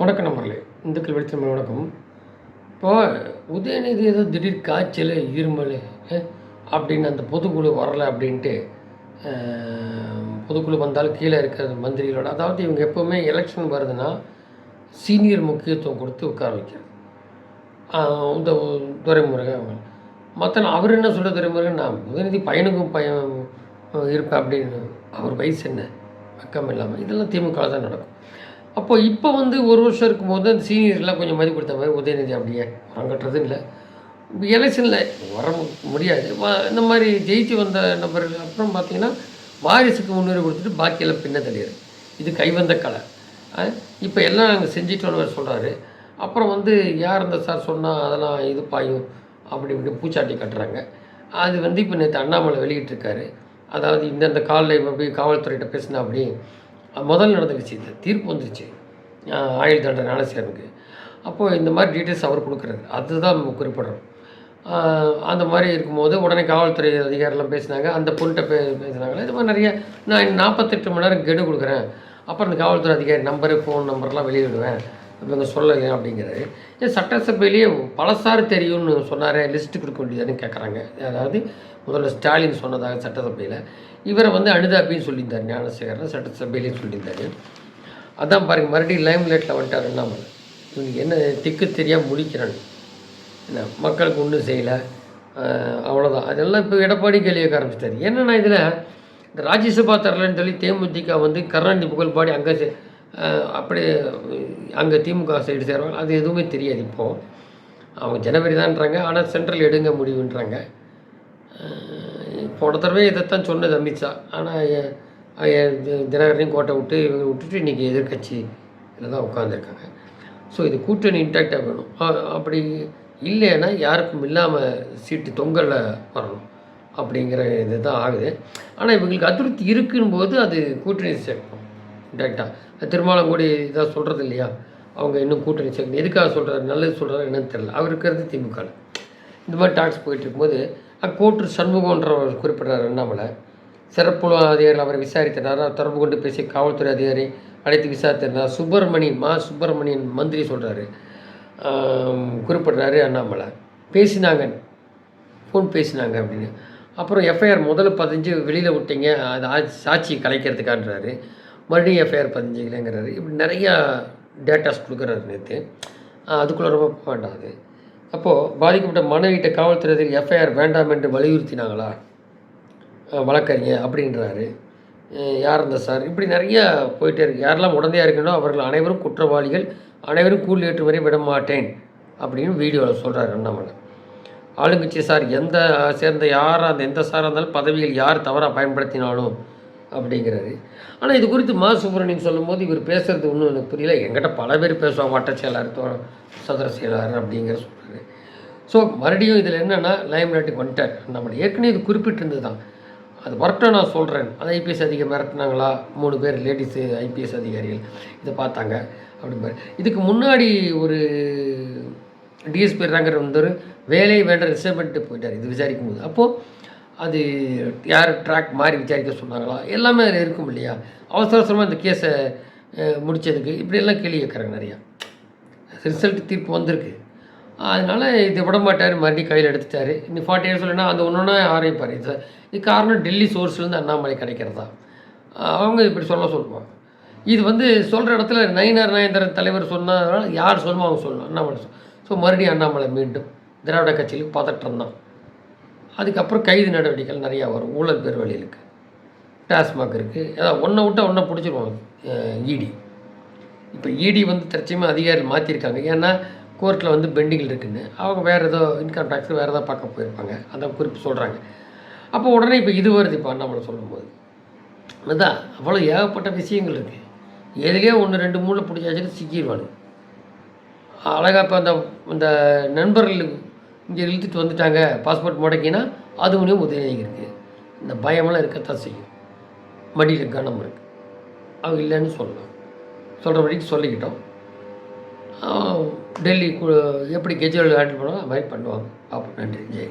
வணக்கம் நம்பர்களே இந்துக்கள் வெளிச்சம் வணக்கம். இப்போ உதயநிதி ஏதோ திடீர் காய்ச்சல் இருமல் அப்படின்னு அந்த பொதுக்குழு வரலை அப்படின்ட்டு பொதுக்குழு வந்தாலும் கீழே இருக்கிற மந்திரிகளோட அதாவது இவங்க எப்போவுமே எலெக்ஷன் வருதுன்னா சீனியர் முக்கியத்துவம் கொடுத்து உட்கார வைக்கிறது. இந்த துறைமுருகன் அவங்க. மற்ற அவர் என்ன சொல்கிற துறைமுருகன் நான் உதயநிதி பையனுக்கும் பையன் இருப்பேன் அப்படின்னு. அவர் வயசு என்ன? பக்கம் இல்லாமல் இதெல்லாம் திமுக தான் நடக்கும். அப்போ இப்போ வந்து ஒரு வருஷம் இருக்கும்போது அந்த சீனியர்லாம் கொஞ்சம் மதிப்பு கொடுத்த மாதிரி உதயநிதி அப்படியே வரங்கட்டுறதும் இல்லை. எலெக்ஷனில் வர முடியாது. இந்த மாதிரி ஜெயிச்சு வந்த நபர்கள் அப்புறம் பார்த்தீங்கன்னா வாரிசுக்கு முன்னுரிமை கொடுத்துட்டு பாக்கியெல்லாம் பின்ன தள்ளிடுது. இது கைவந்த கலை. இப்போ எல்லாம் நாங்கள் செஞ்சிட்டோன்னு சொல்கிறாரு அப்புறம் வந்து யார் இந்த சார் சொன்னால் அதெல்லாம் இது பாயும் அப்படி இப்படி பூச்சாட்டி கட்டுறாங்க. அது வந்து இப்போ நேற்று அண்ணாமலை வெளியிட்டிருக்காரு. அதாவது இந்தந்த காலில் இப்போ போய் காவல்துறையிட்ட பேசினா அப்படி முதல் நடந்த விஷயத்தில் தீர்ப்பு வந்துருச்சு. ஆயுள் தண்டனை ஞானசேரனுக்கு அப்போது இந்த மாதிரி டீட்டெயில்ஸ் அவர் கொடுக்குறாரு அதுதான் நம்ம குறிப்பிடுறோம். அந்த மாதிரி இருக்கும்போது உடனே காவல்துறை அதிகாரிலாம் பேசினாங்க. அந்த பொண்ணிட்ட பே பேசினாங்களே? இது மாதிரி நிறைய நான் நாற்பத்தெட்டு மணி நேரம் கெடு கொடுக்குறேன். அப்புறம் அந்த காவல்துறை அதிகாரி நம்பரு ஃபோன் நம்பர்லாம் வெளியிடுவேன். இவங்க சொல்லுங்க அப்படிங்கிறாரு. ஏன் சட்டசபையிலேயே பழசாறு தெரியும்னு சொன்னாரே லிஸ்ட்டு கொடுக்க வேண்டியதுன்னு கேட்குறாங்க அதாவது முதல்ல ஸ்டாலின் சொன்னதாக சட்டசபையில். இவரை வந்து அனுதாபின்னு சொல்லியிருந்தார் ஞானசேகரன் சட்டசபையிலையும் சொல்லியிருந்தார். அதான் பாருங்க மறுபடியும் லைம் லைட்டில் வந்துட்டார் அண்ணாமலை இவனுக்கு என்ன திக்கு தெரியாமல் முடிக்கிறான் என்ன மக்களுக்கு ஒன்றும் செய்யலை. அவ்வளோதான் அதெல்லாம் இப்போ எடப்பாடி கேள்வி கேட்க என்னென்னா இதில் இந்த ராஜ்யசபா தரலன்னு சொல்லி தேமுதிக வந்து கருணாநிதி புகழ்பாடி அங்கே அப்படியே அங்கே திமுக சைடு சேருவாங்க. அது எதுவுமே தெரியாது இப்போது அவங்க ஜனவரி தான்றாங்க. ஆனால் சென்ட்ரல் எடுங்க முடிவுன்றாங்க. போன தடவை இதைத்தான் சொன்னது அமித்ஷா. ஆனால் தினகரனையும் கோட்டை விட்டு இவங்க விட்டுட்டு இன்றைக்கி எதிர்கட்சி இதில் தான் உட்காந்துருக்காங்க ஸோ இது கூட்டணி இன்டாக்டாக வேணும். அப்படி இல்லைன்னா யாருக்கும் இல்லாமல் சீட்டு தொங்கலில் வரணும் அப்படிங்கிற இது தான் ஆகுது. ஆனால் இவங்களுக்கு அதிருப்தி இருக்குன்னு போது அது கூட்டணி சேர்க்கணும். டேரெக்டாக திருமாவளங்குடி இதாக சொல்கிறது இல்லையா? அவங்க இன்னும் கூட்டணி சேர்க்கணும் எதுக்காக சொல்கிறாரு நல்லது சொல்கிறாரு என்னன்னு தெரில அவர் இருக்கிறது திமுக இந்த மாதிரி டாக்ஸ் போயிட்டு இருக்கும்போது கோட்டூர் சண்முகன்ற குறிப்பிட்றாரு அண்ணாமலை. சிறப்பு அதிகாரிகள் அவரை விசாரித்தனர் தொடர்பு கொண்டு பேசிய காவல்துறை அதிகாரி அழைத்து விசாரித்தனர் சுப்பிரமணி மா சுப்பிரமணியன் மந்திரி சொல்கிறாரு குறிப்பிட்றாரு அண்ணாமலை. பேசினாங்க. ஃபோன் பேசினாங்க அப்படின்னு. அப்புறம் எஃப்ஐஆர் முதல்ல பதிஞ்சு வெளியில் விட்டீங்க. அது ஆ- சாட்சி கலைக்கிறதுக்கான்றாரு. மறுபடியும் எஃப்ஐஆர் பதிஞ்சிங்களேங்கிறாரு இப்படி நிறையா டேட்டாஸ் கொடுக்குறாரு நேற்று அதுக்குள்ளே ரொம்ப போக வேண்டாம் அது அப்போது பாதிக்கப்பட்ட மனைவிட்ட காவல்துறையில் எஃப்ஐஆர் வேண்டாம் என்று வலியுறுத்தினாங்களா? வழக்கறிஞர் அப்படின்றாரு. யார் இந்த சார்? இப்படி நிறையா போயிட்டே இருக்கு. யாரெல்லாம் உடந்தையாக இருக்கணும் அவர்கள் அனைவரும் குற்றவாளிகள் அனைவரும் கூலி ஏற்று வரை விட மாட்டேன் அப்படின்னு வீடியோவில் சொல்கிறார் அண்ணாமலை. ஆளுங்கட்சி சார் எந்த சேர்ந்த யாராக அந்த எந்த சாராக இருந்தாலும் பதவிகள் யார் தவறாக பயன்படுத்தினாலும் அப்படிங்கிறாரு ஆனால் இது குறித்து மா. சுப்பிரமணியன் சொல்லும்போது இவர் பேசுறது ஒன்றும் எனக்கு புரியல. எங்கிட்ட பல பேர் பேசுவாங்க. வட்ட செயலாளர் சதுர செயலாளர் அப்படிங்கிற சொல்கிறாரு ஸோ மறுபடியும் இதில் என்னென்னா லைம் லைட்டுக்கு வந்துட்டார். நம்ம ஏற்கனவே இது குறிப்பிட்டிருந்தது தான் அது வரட்டும் நான் சொல்கிறேன் அது ஐபிஎஸ் அதிகாரி மிரட்டினாங்களா? மூணு பேர் லேடிஸு ஐபிஎஸ் அதிகாரிகள் இதை பார்த்தாங்க அப்படிம்பாரு. இதுக்கு முன்னாடி ஒரு டிஎஸ்பி ராங்கர் வந்தவர் வேலை வேண்ட ரிசர்வ் பண்ணிட்டு போயிட்டார். இது விசாரிக்கும் போது அப்போது அது யார் ட்ராக் மாறி விசாரிக்க சொன்னாங்களா? எல்லாமே அதில் இருக்கும் இல்லையா? அவசர அவசரமாக இந்த கேஸை முடித்ததுக்கு இப்படியெல்லாம் கேள்வி கேட்குறாங்க நிறையா. ரிசல்ட் தீர்ப்பு வந்திருக்கு. அதனால் இதை விட மாட்டார் மறுபடியும் கையில் எடுத்துட்டார். இன்னும் ஃபார்ட்டி இயர்ஸ் சொல்லினா அந்த ஒன்று ஒன்றா ஆரம்பிப்பார் இது இது காரணம் டெல்லி சோர்ஸ்லேருந்து அண்ணாமலை கிடைக்கிறதா? அவங்க இப்படி சொல்ல சொல்லுவாங்க. இது வந்து சொல்கிற இடத்துல நயினார் நயந்திரன் தலைவர் சொன்னதுனால யார் சொல்லணுமோ அவங்க சொல்லணும் அண்ணாமலை ஸோ மறுபடியும் அண்ணாமலை மீண்டும் திராவிட கட்சியிலும் பதற்றம் தான். அதுக்கப்புறம் கைது நடவடிக்கைகள் நிறையா வரும். ஊழல் பேர் இருக்குது டாஸ்மாக் இருக்குது ஏதாவது ஒன்றை விட்டால் ஒன்றை பிடிச்சிருவாங்க இடி. இப்போ இடி வந்து தற்சயமாக அதிகாரிகள் மாற்றிருக்காங்க ஏன்னா கோர்ட்டில் வந்து பெண்டிங்கில் இருக்குன்னு. அவங்க வேறு ஏதோ இன்கம் டேக்ஸ் வேறு ஏதோ பார்க்க போயிருப்பாங்க. அந்த குறிப்பு சொல்கிறாங்க அப்போ உடனே இப்போ இது வருது இப்போ அண்ணாமலை சொல்லும்போது. அதான் அவ்வளோ ஏகப்பட்ட விஷயங்கள் இருக்குது எதுலேயோ ஒன்று ரெண்டு மூணு பிடிச்சாச்சுன்னு சிக்கிடுவானு அழகாக இப்போ அந்த அந்த நண்பர்கள் இங்கே இழுத்துட்டு வந்துட்டாங்க பாஸ்போர்ட் முடக்கினா அது மூலியம் உதவியாக இருக்குது இந்த பயமெல்லாம் இருக்கத்தான் செய்யும். மடியில் கனம் இருக்குது அவங்க இல்லைன்னு சொல்லலாம் சொல்கிற சொல்லிக்கிட்டோம். டெல்லி கு- எப்படி கெஜ்ரிவால் ஹேண்டில் பண்ணுவாங்க அது மாதிரி பண்ணுவாங்க. பார்ப்போம் நன்றி. ஜெய்.